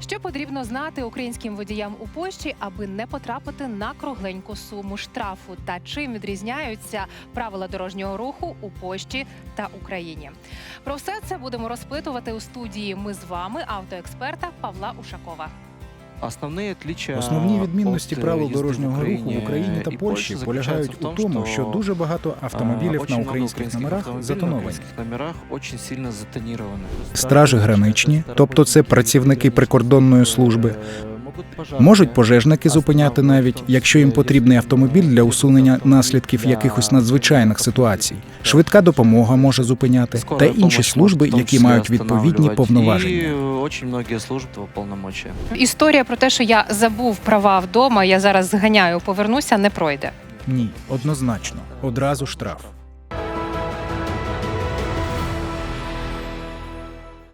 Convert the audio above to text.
Що потрібно знати українським водіям у Польщі, аби не потрапити на кругленьку суму штрафу? Та чим відрізняються правила дорожнього руху у Польщі та Україні? Про все це будемо розпитувати у студії. Ми з вами, автоексперта Павла Ушакова. Основні Основні відмінності правил дорожнього руху в Україні та Польщі полягають у тому, що дуже багато автомобілів на українських номерах затоновані. Стражі граничні, тобто це працівники прикордонної служби. Можуть пожежники зупиняти навіть, якщо їм потрібний автомобіль для усунення наслідків якихось надзвичайних ситуацій. Швидка допомога може зупиняти та інші служби, які мають відповідні повноваження. І очень многие служби повномочия. Історія про те, що я забув права вдома, я зараз зганяю, повернуся, не пройде. Ні, однозначно, одразу штраф.